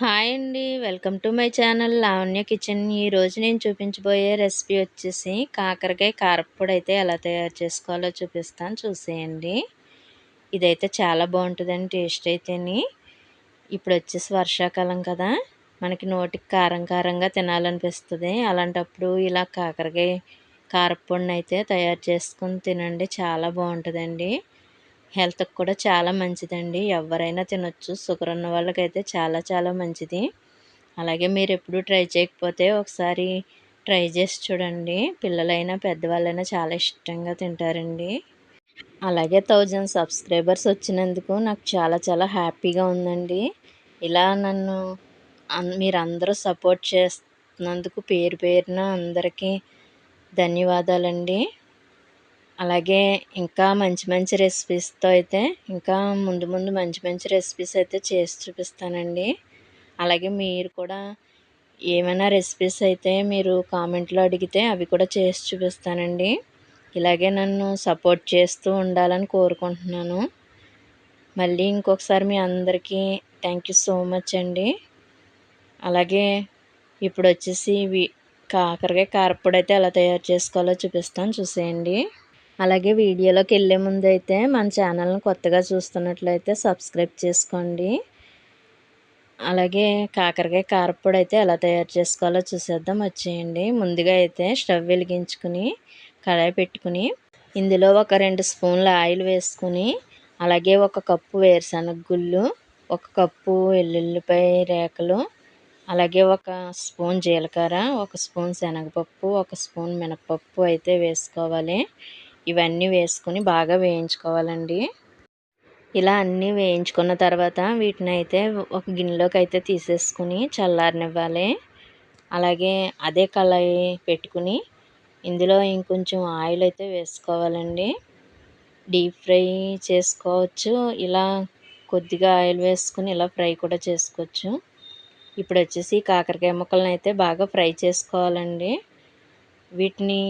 Hi అండి. Welcome to my channel Lavanya kitchen. ఈరోజు నేను చూపించబోయే రెసిపీ వచ్చేసి కాకరకాయ కారప్పొడి అయితే ఎలా తయారు చేసుకోవాలో చూపిస్తాను. చూసేయండి. ఇదైతే చాలా బాగుంటుందండి టేస్ట్ అయితేని. ఇప్పుడు వచ్చేసి వర్షాకాలం కదా మనకి నోటికి కారం కారంగా తినాలనిపిస్తుంది. అలాంటప్పుడు ఇలా కాకరకాయ కారప్పొడిని అయితే తయారు చేసుకుని తినండి చాలా బాగుంటుందండి. హెల్త్కి కూడా చాలా మంచిదండి. ఎవరైనా తినొచ్చు. షుగర్ ఉన్న వాళ్ళకైతే చాలా చాలా మంచిది. అలాగే మీరు ఎప్పుడు ట్రై చేయకపోతే ఒకసారి ట్రై చేసి చూడండి. పిల్లలైనా పెద్దవాళ్ళైనా చాలా ఇష్టంగా తింటారండి. అలాగే థౌజండ్ సబ్స్క్రైబర్స్ వచ్చినందుకు నాకు చాలా చాలా హ్యాపీగా ఉందండి. ఇలా నన్ను మీరందరూ సపోర్ట్ చేస్తున్నందుకు పేరు పేరున అందరికీ ధన్యవాదాలండి. అలాగే ఇంకా మంచి మంచి రెసిపీస్తో అయితే ఇంకా ముందు ముందు మంచి మంచి రెసిపీస్ అయితే చేసి చూపిస్తానండి. అలాగే మీరు కూడా ఏమైనా రెసిపీస్ అయితే మీరు కామెంట్లో అడిగితే అవి కూడా చేసి చూపిస్తానండి. ఇలాగే నన్ను సపోర్ట్ చేస్తూ ఉండాలని కోరుకుంటున్నాను. మళ్ళీ ఇంకొకసారి మీ అందరికీ థ్యాంక్ యూ సో మచ్ అండి. అలాగే ఇప్పుడు వచ్చేసి కాకరకాయ కారపొడి అయితే ఎలా తయారు చేసుకోవాలో చూపిస్తాను చూసేయండి. అలాగే వీడియోలోకి వెళ్ళే ముందు అయితే మన ఛానల్ని కొత్తగా చూస్తున్నట్లయితే సబ్స్క్రైబ్ చేసుకోండి. అలాగే కాకరకాయ కారపొడి అయితే ఎలా తయారు చేసుకోవాలో చూసేద్దాం. వచ్చేయండి. ముందుగా అయితే స్టవ్ వెలిగించుకుని కడాయి పెట్టుకుని ఇందులో ఒక రెండు స్పూన్ల ఆయిల్ వేసుకుని అలాగే ఒక కప్పు వేరుశనగ గుళ్ళు ఒక కప్పు వెల్లుల్లిపాయ రేకలు అలాగే ఒక స్పూన్ జీలకర్ర ఒక స్పూన్ శనగపప్పు ఒక స్పూన్ మినపప్పు అయితే వేసుకోవాలి. ఇవన్నీ వేసుకొని బాగా వేయించుకోవాలండి. ఇలా అన్నీ వేయించుకున్న తర్వాత వీటిని అయితే ఒక గిన్నెలోకి అయితే తీసేసుకుని చల్లారనివ్వాలి. అలాగే అదే కళాయి పెట్టుకుని ఇందులో ఇంకొంచెం ఆయిల్ అయితే వేసుకోవాలండి. డీప్ ఫ్రై చేసుకోవచ్చు ఇలా కొద్దిగా ఆయిల్ వేసుకుని ఇలా ఫ్రై కూడా చేసుకోవచ్చు. ఇప్పుడు వచ్చేసి కాకరకాయ ముక్కలను అయితే బాగా ఫ్రై చేసుకోవాలండి. వీటిని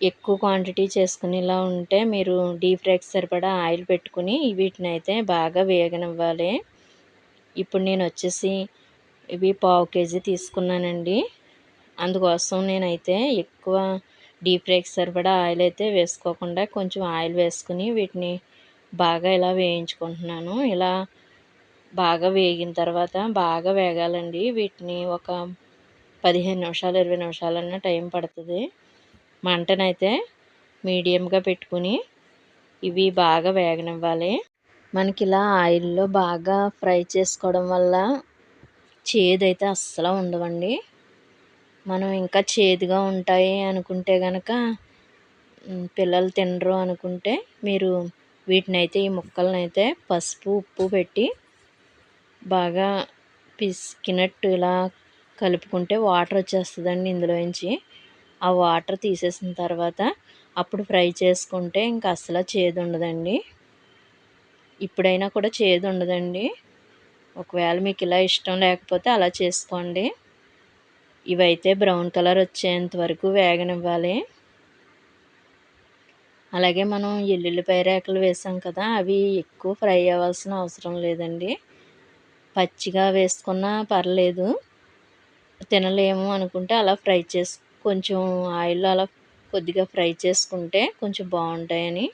ఎక్కువ క్వాంటిటీ చేసుకునేలా ఉంటే మీరు డీప్ ఫ్రైకి సరిపడా ఆయిల్ పెట్టుకుని వీటిని అయితే బాగా వేగనివ్వాలి. ఇప్పుడు నేను వచ్చేసి ఇవి పావు కేజీ తీసుకున్నానండి. అందుకోసం నేనైతే ఎక్కువ డీప్ ఫ్రైకి సరిపడా ఆయిల్ అయితే వేసుకోకుండా కొంచెం ఆయిల్ వేసుకుని వీటిని బాగా ఇలా వేయించుకుంటున్నాను. ఇలా బాగా వేగిన తర్వాత బాగా వేగాలండి. వీటిని ఒక పదిహేను నిమిషాలు ఇరవై నిమిషాలన్నా టైం పడుతుంది. మంటనైతే మీడియంగా పెట్టుకుని ఇవి బాగా వేగనివ్వాలి. మనకి ఇలా ఆయిల్లో బాగా ఫ్రై చేసుకోవడం వల్ల చేదైతే అస్సలు ఉండవండి. మనం ఇంకా చేదుగా ఉంటాయి అనుకుంటే కనుక పిల్లలు తినరు అనుకుంటే మీరు వీటిని అయితే ఈ ముక్కలనైతే అయితే పసుపు ఉప్పు పెట్టి బాగా పిసికినట్టు ఇలా కలుపుకుంటే వాటర్ వచ్చేస్తుందండి ఇందులోంచి ఆ వాటర్ తీసేసిన తర్వాత అప్పుడు ఫ్రై చేసుకుంటే ఇంకా అసలు చేదు ఉండదండి. ఇప్పుడైనా కూడా చేదు ఉండదండి. ఒకవేళ మీకు ఇలా ఇష్టం లేకపోతే అలా చేసుకోండి. ఇవైతే బ్రౌన్ కలర్ వచ్చేంత వరకు వేగనివ్వాలి. అలాగే మనం ఎల్లుల్లిపాయ రేకలు వేసాం కదా అవి ఎక్కువ ఫ్రై అవ్వాల్సిన అవసరం లేదండి. పచ్చిగా వేసుకున్నా పర్లేదు. తినలేము అనుకుంటే అలా ఫ్రై చేసు కొంచెం ఆయిల్లో అలా కొద్దిగా ఫ్రై చేసుకుంటే కొంచెం బాగుంటాయని.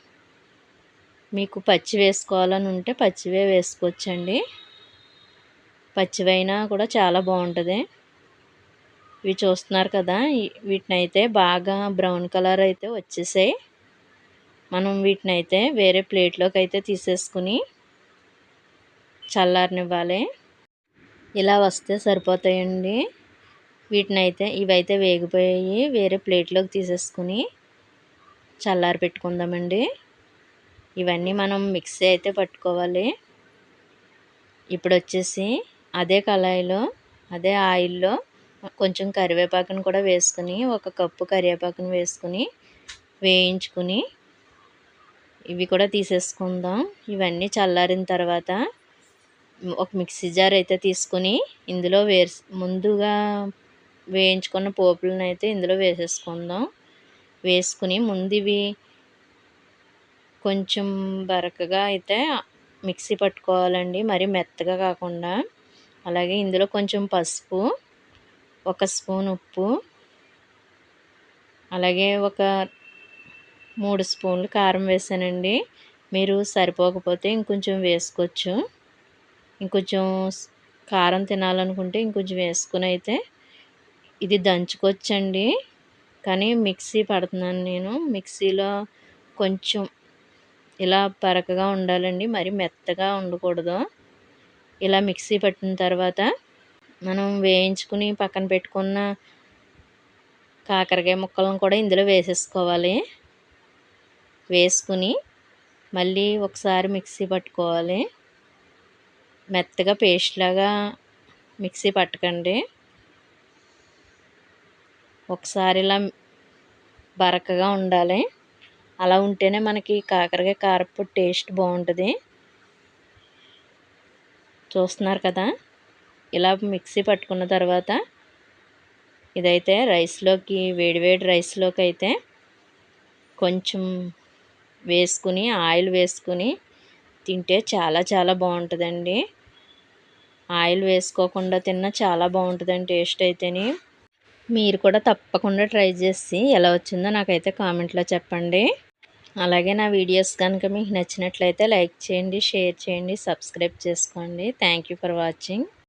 మీకు పచ్చి వేసుకోవాలని ఉంటే పచ్చివే వేసుకోవచ్చండి. పచ్చివైనా కూడా చాలా బాగుంటుంది. ఇవి చూస్తున్నారు కదా వీటిని అయితే బాగా బ్రౌన్ కలర్ అయితే వచ్చేసాయి. మనం వీటిని అయితే వేరే ప్లేట్లోకి అయితే తీసేసుకుని చల్లారనివ్వాలి. ఇలా వస్తే సరిపోతాయండి. వీటిని అయితే ఇవైతే వేగిపోయాయి వేరే ప్లేట్లోకి తీసేసుకుని చల్లారి పెట్టుకుందామండి. ఇవన్నీ మనం మిక్సీ అయితే పట్టుకోవాలి. ఇప్పుడు వచ్చేసి అదే కళాయిలో అదే ఆయిల్లో కొంచెం కరివేపాకును కూడా వేసుకుని ఒక కప్పు కరివేపాకును వేసుకుని వేయించుకుని ఇవి కూడా తీసేసుకుందాం. ఇవన్నీ చల్లారిన తర్వాత ఒక మిక్సీ జార్ అయితే తీసుకుని ఇందులో వేసి ముందుగా వేయించుకున్న పోపులను అయితే ఇందులో వేసేసుకుందాం. వేసుకుని ముందు ఇవి కొంచెం బరకగా అయితే మిక్సీ పట్టుకోవాలండి. మరి మెత్తగా కాకుండా. అలాగే ఇందులో కొంచెం పసుపు ఒక స్పూన్ ఉప్పు అలాగే ఒక మూడు స్పూన్లు కారం వేసానండి. మీరు సరిపోకపోతే ఇంకొంచెం వేసుకోవచ్చు. ఇంకొంచెం కారం తినాలనుకుంటే ఇంకొంచెం వేసుకుని అయితే ఇది దంచుకొచ్చండి. కానీ మిక్సీ పడుతున్నాను నేను. మిక్సీలో కొంచెం ఇలా పరకగా ఉండాలండి. మరి మెత్తగా ఉండకూడదు. ఇలా మిక్సీ పట్టిన తర్వాత మనం వేయించుకుని పక్కన పెట్టుకున్న కాకరకాయ ముక్కలను కూడా ఇందులో వేసేసుకోవాలి. వేసుకుని మళ్ళీ ఒకసారి మిక్సీ పట్టుకోవాలి. మెత్తగా పేస్ట్ లాగా మిక్సీ పట్టకండి. ఒకసారి ఇలా బరకగా ఉండాలి. అలా ఉంటేనే మనకి కాకరకాయ కారపు టేస్ట్ బాగుంటుంది. చూస్తున్నారు కదా? ఇలా మిక్సీ పట్టుకున్న తర్వాత ఇదైతే రైస్లోకి వేడివేడి రైస్లోకి అయితే కొంచెం వేసుకుని ఆయిల్ వేసుకుని తింటే చాలా చాలా బాగుంటుందండి. ఆయిల్ వేసుకోకుండా తిన్నా చాలా బాగుంటుందండి టేస్ట్ అయితేని. మీరు కూడా తప్పకుండా ట్రై చేసి ఎలా వచ్చిందో నాకైతే కామెంట్లో చెప్పండి. అలాగే నా వీడియోస్ కనుక మీకు నచ్చినట్లయితే లైక్ చేయండి షేర్ చేయండి సబ్స్క్రైబ్ చేసుకోండి. Thank for watching